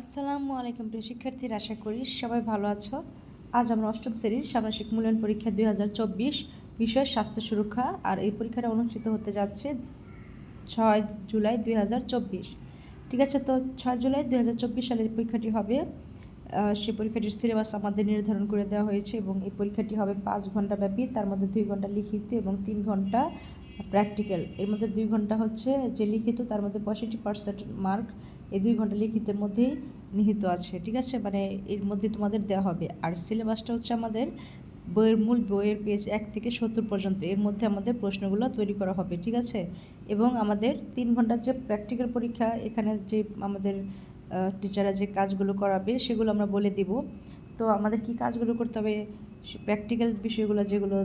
আসসালামু আলাইকুম প্রিয় শিক্ষার্থীরা, আশা করি সবাই ভালো আছো। আজ আমরা অষ্টম শ্রেণির সামাজিক মূল্যায়ন পরীক্ষা দুই হাজার চব্বিশ বিষয় স্বাস্থ্য সুরক্ষা আর এই পরীক্ষাটা অনুষ্ঠিত হতে যাচ্ছে ছয় জুলাই দুই হাজার চব্বিশ। ঠিক আছে, তো ছয় জুলাই দুই হাজার চব্বিশ সালের পরীক্ষাটি হবে। সে পরীক্ষাটির সিলেবাস আমাদের নির্ধারণ করে দেওয়া হয়েছে এবং এই পরীক্ষাটি হবে পাঁচ ঘণ্টা ব্যাপী। তার মধ্যে দুই ঘণ্টা লিখিত এবং তিন ঘণ্টা প্র্যাকটিক্যাল এর মধ্যে দুই ঘণ্টা হচ্ছে যে লিখিত, তার মধ্যে পঁয়ষট্টি পার্সেন্ট মার্ক এই দুই ঘণ্টা লিখিতের মধ্যেই নিহিত আছে, ঠিক আছে? মানে এর মধ্যে তোমাদের দেওয়া হবে। আর সিলেবাসটা হচ্ছে আমাদের বইয়ের মূল বইয়ের পেজ এক থেকে সত্তর পর্যন্ত, এর মধ্যে আমাদের প্রশ্নগুলো তৈরি করা হবে, ঠিক আছে? এবং আমাদের তিন ঘণ্টার যে প্র্যাকটিক্যাল পরীক্ষা, এখানে যে আমাদের টিচাররা যে কাজগুলো করাবে, সেগুলো আমরা বলে দিব। তো আমাদের কি কাজগুলো করতে হবে? প্র্যাকটিক্যাল বিষয়গুলো যেগুলো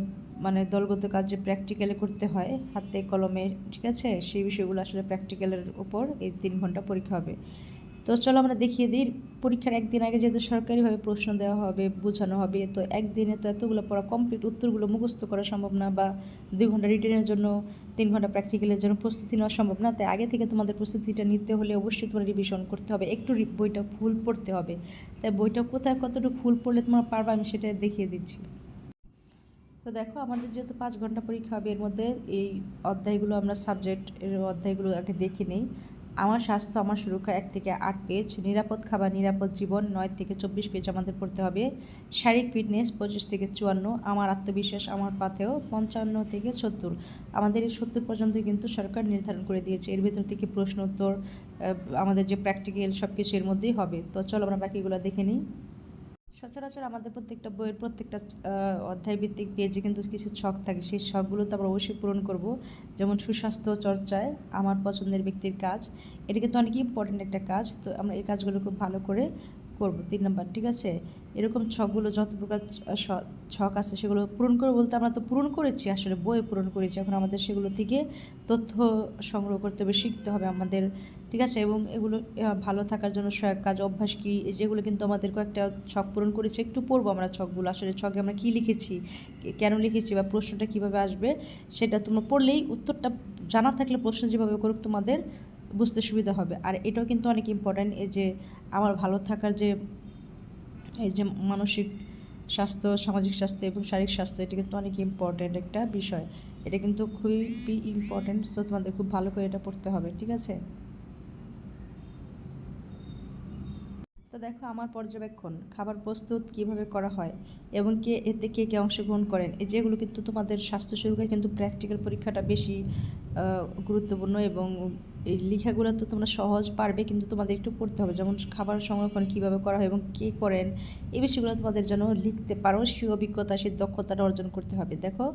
মানে দলগত কাজ যে প্র্যাকটিক্যালে করতে হয়, হাতে কলমে, ঠিক আছে? সেই বিষয়গুলো আসলে প্র্যাকটিক্যালের উপর এই তিন ঘণ্টা পরীক্ষা হবে। তো চলো আমরা দেখিয়ে দিই, পরীক্ষার একদিন আগে যেহেতু সরকারিভাবে প্রশ্ন দেওয়া হবে, বোঝানো হবে, তো একদিনে তো এতগুলো পড়া কমপ্লিট উত্তরগুলো মুখস্থ করা সম্ভব না বা দুই ঘণ্টা রিটেনের জন্য তিন ঘণ্টা প্র্যাকটিক্যালের জন্য প্রস্তুতি নেওয়া সম্ভব না। তাই আগে থেকে তোমাদের প্রস্তুতিটা নিতে হলে অবশ্যই তোমার রিভিশন করতে হবে। একটু বইটা ফুল পড়তে হবে। তাই বইটা কোথায় কতটুকু ফুল পড়লে তোমরা পারবে আমি সেটা দেখিয়ে দিচ্ছি। তো দেখো, আমাদের যেহেতু পাঁচ ঘণ্টা পরীক্ষা হবে, এর মধ্যে এই অধ্যায়গুলো আমরা সাবজেক্ট এর অধ্যায়গুলো আগে দেখে নিই। আমার স্বাস্থ্য, আমার সুরক্ষা এক থেকে আট পেজ নিরাপদ খাবার, নিরাপদ জীবন নয় থেকে চব্বিশ পেজ আমাদের পড়তে হবে। শারীরিক ফিটনেস পঁচিশ থেকে চুয়ান্ন, আমার আত্মবিশ্বাস আমার পাথেও পঞ্চান্ন থেকে সত্তর। আমাদের এই সত্তর পর্যন্ত কিন্তু সরকার নির্ধারণ করে দিয়েছে। এর ভেতর থেকে প্রশ্ন উত্তর আমাদের যে প্র্যাকটিক্যাল সব কিছু এর মধ্যেই হবে। তো চলো আমরা বাকিগুলো দেখে নিই। সচরাচর আমাদের প্রত্যেকটা বইয়ের প্রত্যেকটা অধ্যায় ভিত্তিক পেজে কিন্তু কিছু শখ থাকে। সেই শখগুলো তো আমরা অবশ্যই পূরণ করব। যেমন সুস্বাস্থ্য চর্চায়, আমার পছন্দের ব্যক্তির কাজ। এটা কিন্তু অনেক ইম্পর্টেন্ট একটা কাজ। তো আমরা এই কাজগুলো খুব ভালো করে করব তিন নাম্বার, ঠিক আছে? এরকম ছকগুলো যত প্রকার ছক আছে সেগুলো পূরণ করে বলতে আমরা তো পূরণ করেছি, আসলে বইয়ে পূরণ করেছি। এখন আমাদের সেগুলো থেকে তথ্য সংগ্রহ করতে হবে, শিখতে হবে আমাদের, ঠিক আছে? এবং এগুলো ভালো থাকার জন্য সহায়ক কাজ, অভ্যাস কী যেগুলো কিন্তু আমাদের কয়েকটা ছক পূরণ করেছে, একটু পড়ব আমরা ছকগুলো, আসলে ছকে আমরা কী লিখেছি কেন লিখেছি বা প্রশ্নটা কীভাবে আসবে, সেটা তোমরা পড়লেই উত্তরটা জানা থাকলে প্রশ্ন যেভাবে করুক তোমাদের বুঝতে সুবিধা হবে। আর এটাও কিন্তু অনেক ইম্পর্ট্যান্ট এই যে আমার ভালো থাকার যে, এই যে মানসিক স্বাস্থ্য, সামাজিক স্বাস্থ্য এবং শারীরিক স্বাস্থ্য, এটা কিন্তু অনেক ইম্পর্ট্যান্ট একটা বিষয়। এটা কিন্তু খুবই ইম্পর্ট্যান্ট সো তোমাদের খুব ভালো করে এটা পড়তে হবে, ঠিক আছে? তো দেখো আমার পর্যবেক্ষণ, খাবার প্রস্তুত কীভাবে করা হয় এবং কে, এতে কে কে অংশগ্রহণ করেন, এই যেগুলো কিন্তু তোমাদের স্বাস্থ্য সুরক্ষায় কিন্তু প্র্যাকটিক্যাল পরীক্ষাটা বেশি গুরুত্বপূর্ণ এবং এই লেখাগুলো তো তোমরা সহজ পারবে, কিন্তু তোমাদের একটু পড়তে হবে। যেমন খাবার সংরক্ষণ কীভাবে করা হয় এবং কে করেন, এই বিষয়গুলো তোমাদের যেন লিখতে পারো। সেই অভিজ্ঞতা সেই দক্ষতাটা অর্জন করতে হবে। দেখো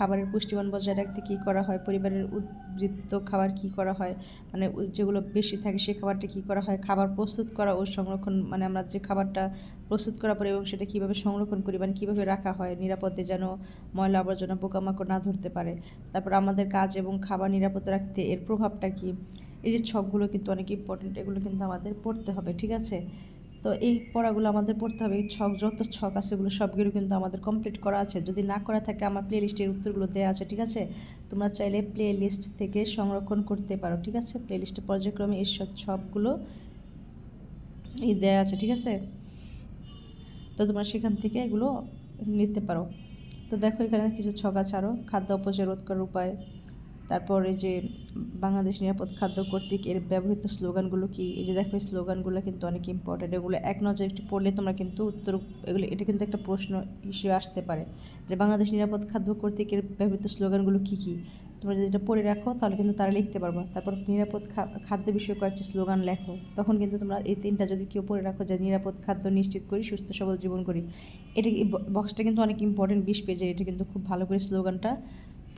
খাবারের পুষ্টিমান বজায় রাখতে কী করা হয়? পরিবারের উদ্বৃত্ত খাবার কী করা হয়? মানে যেগুলো বেশি থাকে সেই খাবারটা কী করা হয়? খাবার প্রস্তুত করা ও সংরক্ষণ মানে আমরা যে খাবারটা প্রস্তুত করার পরে এবং সেটা কীভাবে সংরক্ষণ করি মানে কীভাবে রাখা হয়? নিরাপদে যেন ময়লা আবর্জনা, পোকামাকড় না ধরতে পারে। তারপর আমাদের কাজ এবং খাবার নিরাপদ রাখতে এর প্রভাবটা কী? এই যে ছকগুলো কিন্তু অনেক ইম্পর্টেন্ট এগুলো কিন্তু আমাদের পড়তে হবে, ঠিক আছে? তো এই পড়াগুলো আমাদের পড়তে হবে, এই ছক, যত ছক আছে এগুলো সবগুলো কিন্তু আমাদের কমপ্লিট করা আছে। যদি না করা থাকে আমার প্লে লিস্টের উত্তরগুলো দেওয়া আছে, ঠিক আছে? তোমরা চাইলে প্লে লিস্ট থেকে সংরক্ষণ করতে পারো, ঠিক আছে? প্লে লিস্টে পর্যায়ক্রমে এই সব সবগুলো এই দেওয়া আছে, ঠিক আছে? তো তোমরা সেখান থেকে এগুলো নিতে পারো। তো দেখো এখানে কিছু ছক আছে আরও খাদ্য অপচয় রোধ করার উপায়। তারপরে যে বাংলাদেশ নিরাপদ খাদ্য কর্তৃক এর ব্যবহৃত স্লোগানগুলো কি? এই যে দেখো, এই স্লোগানগুলো কিন্তু অনেক ইম্পর্টেন্ট এগুলো এক নজরে একটু পড়লে তোমরা কিন্তু উত্তর, এগুলো, এটা কিন্তু একটা প্রশ্ন হিসেবে আসতে পারে। যে বাংলাদেশ নিরাপদ খাদ্য কর্তৃক এর ব্যবহৃত স্লোগানগুলো কী কী? তোমরা যদি এটা পড়ে রাখো, তাহলে কিন্তু তারা লিখতে পারবা। তারপর নিরাপদ খাদ্য বিষয়ে কয়েকটি স্লোগান লেখো। তখন কিন্তু তোমরা এই তিনটা যদি কেউ পড়ে রাখো যে নিরাপদ খাদ্য নিশ্চিত করি, সুস্থ সবল জীবন করি, এটা বক্সটা কিন্তু অনেক ইম্পর্টেন্ট বিশ পেজের, এটা কিন্তু খুব ভালো করে স্লোগানটা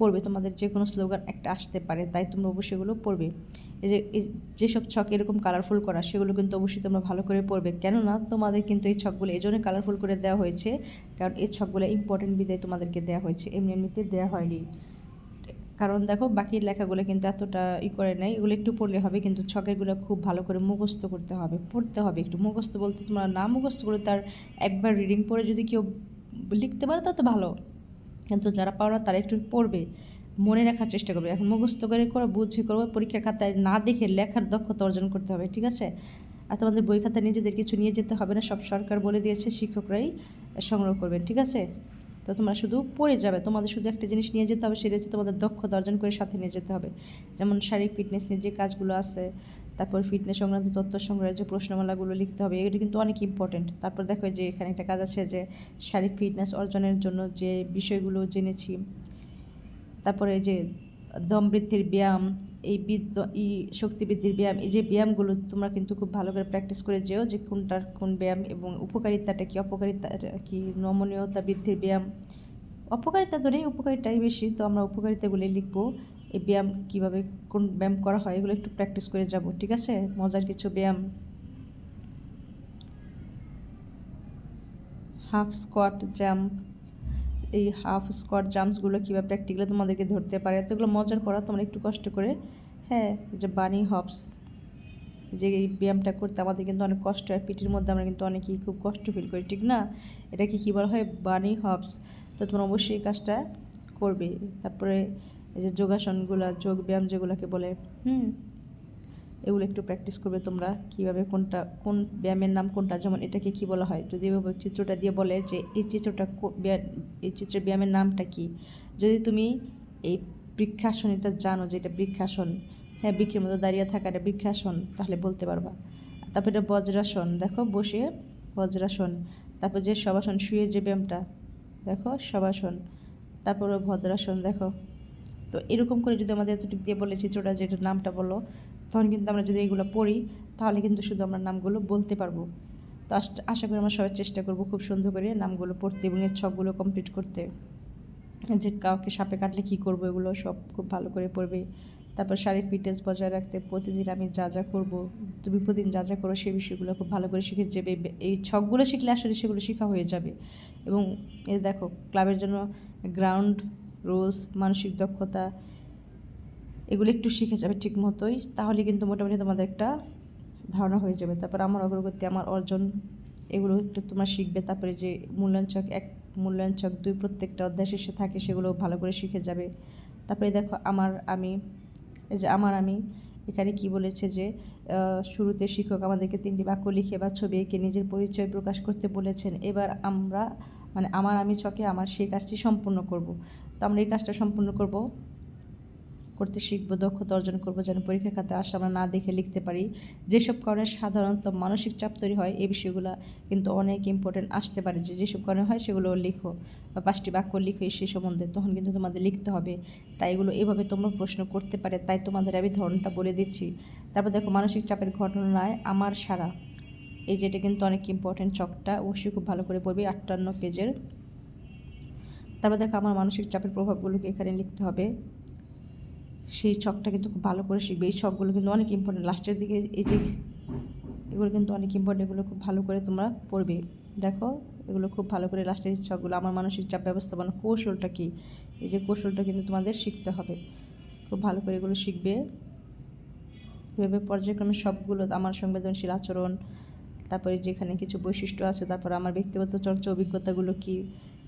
পড়বে, তোমাদের যে কোনো স্লোগান একটা আসতে পারে, তাই তোমরা অবশ্যই এগুলো পড়বে। এই যে যেসব ছক এরকম কালারফুল করা, সেগুলো কিন্তু অবশ্যই তোমরা ভালো করে পড়বে। কেননা, তোমাদের কিন্তু এই ছকগুলো এই জন্য কালারফুল করে দেওয়া হয়েছে, কারণ এই ছকগুলো ইম্পর্টেন্ট বিদায় তোমাদেরকে দেওয়া হয়েছে, এমনি এমনিতে দেওয়া হয়নি। কারণ দেখো, বাকি লেখাগুলো কিন্তু এতটা ই করে নাই, এগুলো একটু পড়লে হবে, কিন্তু ছকেরগুলো খুব ভালো করে মুখস্থ করতে হবে, পড়তে হবে একটু। মুখস্থ বলতে তোমরা না মুখস্থ করে তার একবার রিডিং পড়ে যদি কেউ লিখতে পারে তা তো ভালো। কিন্তু যারা পারো না তারা একটু পড়বে, মনে রাখার চেষ্টা করবে। এখন মুখস্থ করে করে বুঝে করবে, পরীক্ষার খাতায় না দেখে লেখার দক্ষতা অর্জন করতে হবে, ঠিক আছে? আর তোমাদের বই খাতা নিজেদের কিছু নিয়ে যেতে হবে না, সব সরকার বলে দিয়েছে, শিক্ষকরাই সংগ্রহ করবেন, ঠিক আছে? তো তোমরা শুধু পড়ে যাবে, তোমাদের শুধু একটা জিনিস নিয়ে যেতে হবে, সেটা হচ্ছে তোমাদের দক্ষতা অর্জন করে সাথে নিয়ে যেতে হবে। যেমন শারীরিক ফিটনেস নিয়ে যে কাজগুলো আছে তারপর ফিটনেস সংক্রান্ত তথ্য সংগ্রহের যে প্রশ্নমালাগুলো লিখতে হবে, এগুলো কিন্তু অনেক ইম্পর্টেন্ট তারপর দেখো যে এখানে একটা কাজ আছে যে শারীরিক ফিটনেস অর্জনের জন্য যে বিষয়গুলো জেনেছি, তারপরে যে দম বৃদ্ধির ব্যায়াম, এই বিদ্য এই শক্তি বৃদ্ধির ব্যায়াম, এই যে ব্যায়ামগুলো তোমরা কিন্তু খুব ভালো করে প্র্যাকটিস করে যেও যে কোনটার কোন ব্যায়াম এবং উপকারিতাটা কি, অপকারিতা, কি নমনীয়তা বৃদ্ধির ব্যায়াম। অপকারিতা নেই, উপকারিতাই বেশি, তো আমরা উপকারিতাগুলি লিখব। এই ব্যায়াম কীভাবে কোন ব্যায়াম করা হয় এগুলো একটু প্র্যাকটিস করে যাব, ঠিক আছে? মজার কিছু ব্যায়াম। Half squat jump. এই হাফ স্কোয়াট জাম্পসগুলো কীভাবে প্র্যাকটিক্যালি তোমাদেরকে ধরতে পারে তো এগুলো মজার করা, তোমরা একটু কষ্ট করে। হ্যাঁ যে বানি হপস যে এই ব্যায়ামটা করতে আমাদের কিন্তু অনেক কষ্ট হয় পিঠির মধ্যে আমরা কিন্তু অনেকেই খুব কষ্ট ফিল করি, ঠিক না? এটাকে কী বলা হয় বানি হপস তো তোমরা অবশ্যই এই কাজটা করবে। তারপরে এই যে যোগাসনগুলো যোগ ব্যায়াম যেগুলোকে বলে, হুম, এগুলো একটু প্র্যাকটিস করবে তোমরা, কীভাবে কোনটা, কোন ব্যায়ামের নাম কোনটা, যেমন এটাকে কি বলা হয়, যদি চিত্রটা দিয়ে বলে যে এই চিত্রটা এই চিত্রের ব্যায়ামের নামটা কি? যদি তুমি এই বৃক্ষাসন এটা জানো যে এটা বৃক্ষাসন হ্যাঁ বৃক্ষের মতো দাঁড়িয়ে থাকা এটা বৃক্ষাসন, তাহলে বলতে পারবা। তারপর এটা বজ্রাসন, দেখো বসে বজ্রাসন, তারপর যে সবাসন শুয়ে যে ব্যায়ামটা, দেখো সবাসন তারপর ভদ্রাসন, দেখো। তো এরকম করে যদি আমাদের এতটুকু দিয়ে বলে চিত্রটা যেটা নামটা বলো, তখন কিন্তু আমরা যদি এগুলো পড়ি, তাহলে কিন্তু শুধু আমরা নামগুলো বলতে পারব। তো আশা করি আমরা সবাই চেষ্টা করব খুব সুন্দর করে নামগুলো পড়তে এবং এর ছকগুলো কমপ্লিট করতে। যে কাউকে সাপে কাটলে কী করব এগুলো সব খুব ভালো করে পড়বে। তারপর শারীরিক ফিটনেস বজায় রাখতে প্রতিদিন আমি যা যা করব, তুমি প্রতিদিন যা যা করো সেই বিষয়গুলো খুব ভালো করে শিখে যাবে এই ছকগুলো শিখলে আসলে সেগুলো শেখা হয়ে যাবে। এবং এ দেখো, ক্লাবের জন্য গ্রাউন্ড রুলস, মানসিক দক্ষতা, এগুলো একটু শিখে যাবে ঠিক মতোই, তাহলে কিন্তু মোটামুটি তোমাদের একটা ধারণা হয়ে যাবে। তারপর আমার অগ্রগতি, আমার অর্জন, এগুলো একটু তোমরা শিখবে। তারপরে যে মূল্যায়ন চক এক মূল্যায়ন চক দুই প্রত্যেকটা অধ্যায় শেষে থাকে, সেগুলো ভালো করে শিখে যাবে। তারপরে দেখো, আমার আমি, এই যে আমার আমি, এখানে কি বলেছে যে শুরুতে শিক্ষক আমাদেরকে তিনটি বাক্য লিখে বা ছবি এঁকে নিজের পরিচয় প্রকাশ করতে বলেছেন। এবার আমরা মানে আমার আমি চকে আমার সেই কাজটি সম্পূর্ণ করব। তো আমরা এই কাজটা সম্পূর্ণ করব। করতে শিখব, দক্ষতা অর্জন করব যেন পরীক্ষার খাতে আসলে আমরা না দেখে লিখতে পারি। যেসব কারণে সাধারণত মানসিক চাপ তৈরি হয়, এই বিষয়গুলো কিন্তু অনেক ইম্পর্টেন্ট আসতে পারে। যে যেসব কারণে হয় সেগুলো লিখো বা পাঁচটি বাক্য লিখো সেই সম্বন্ধে, তখন কিন্তু তোমাদের লিখতে হবে। তাই এগুলো এভাবে তোমরা প্রশ্ন করতে পারে, তাই তোমাদের আমি ধরনটা বলে দিচ্ছি। তারপর দেখো, মানসিক চাপের ঘটনায় আমার সারা। এই যেটা কিন্তু অনেক ইম্পর্টেন্ট চকটা অবশ্যই খুব ভালো করে পড়বে, আটান্ন পেজের। তারপর দেখো আমার মানসিক চাপের প্রভাবগুলোকে এখানে লিখতে হবে। সেই ছকটা কিন্তু খুব ভালো করে শিখবে। এই ছকগুলো কিন্তু অনেক ইম্পর্টেন্ট লাস্টের দিকে এই যে এগুলো কিন্তু অনেক ইম্পর্টেন্ট এগুলো খুব ভালো করে তোমরা পড়বে। দেখো, এগুলো খুব ভালো করে লাস্টের ছকগুলো, আমার মানসিক চাপ ব্যবস্থাপনা কৌশলটা কী? এই যে কৌশলটা কিন্তু তোমাদের শিখতে হবে। খুব ভালো করে এগুলো শিখবে। এভাবে পর্যায়ক্রমে সবগুলো আমার সংবেদনশীল আচরণ, তারপরে যেখানে কিছু বৈশিষ্ট্য আছে, তারপর আমার ব্যক্তিগত চর্চা অভিজ্ঞতাগুলো কী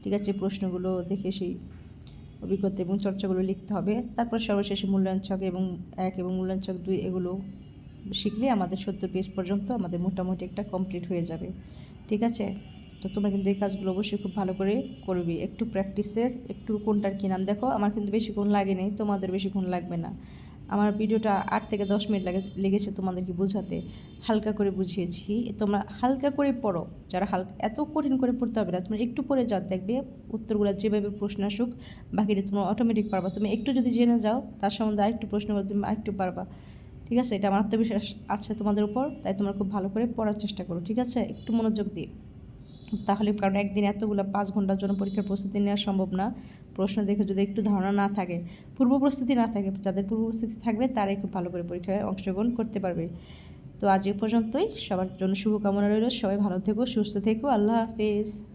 ঠিক আছে, প্রশ্নগুলো দেখে সেই অভিজ্ঞতা এবং চর্চাগুলো লিখতে হবে। তারপর সর্বশেষে মূল্যায়ন ছক এবং এক এবং মূল্যায়ন ছক দুই এগুলো শিখলে আমাদের সত্তর পেজ পর্যন্ত আমাদের মোটামুটি একটা কমপ্লিট হয়ে যাবে। ঠিক আছে? তো তোমরা কিন্তু এই কাজগুলো অবশ্যই খুব ভালো করে করবে। একটু প্র্যাকটিসের একটু কোনটার কী নাম দেখো। আমার কিন্তু বেশিক্ষণ লাগেনি তোমাদের বেশিক্ষণ লাগবে না। আমার ভিডিওটা আট থেকে দশ মিনিট লাগে লেগেছে তোমাদেরকে বোঝাতে। হালকা করে বুঝিয়েছি। তোমরা হালকা করে পড়ো। যারা হালকা এত কঠিন করে পড়তে হবে না। তোমরা একটু পড়ে যাও, দেখবে উত্তরগুলো যেভাবে প্রশ্ন আসুক, বাকিটা তোমরা অটোমেটিক পারবা। তুমি একটু যদি জেনে যাও, তার সম্বন্ধে আরেকটু প্রশ্ন করে তুমি আরেকটু পারবা। ঠিক আছে? এটা আমার আত্মবিশ্বাস আছে তোমাদের উপর, তাই তোমরা খুব ভালো করে পড়ার চেষ্টা করো। ঠিক আছে? একটু মনোযোগ দিয়ে। তাহলে কারণ একদিন এতগুলো পাঁচ ঘণ্টার জন্য পরীক্ষার প্রস্তুতি নেওয়া সম্ভব না। প্রশ্ন দেখে যদি একটু ধারণা না থাকে, পূর্ব প্রস্তুতি না থাকে, যাদের পূর্ব প্রস্তুতি থাকবে তারাই খুব ভালো করে পরীক্ষায় অংশগ্রহণ করতে পারবে। তো আজ এ পর্যন্তই। সবার জন্য শুভকামনা রইল। সবাই ভালো থেকো, সুস্থ থেকো। আল্লাহ হাফেজ।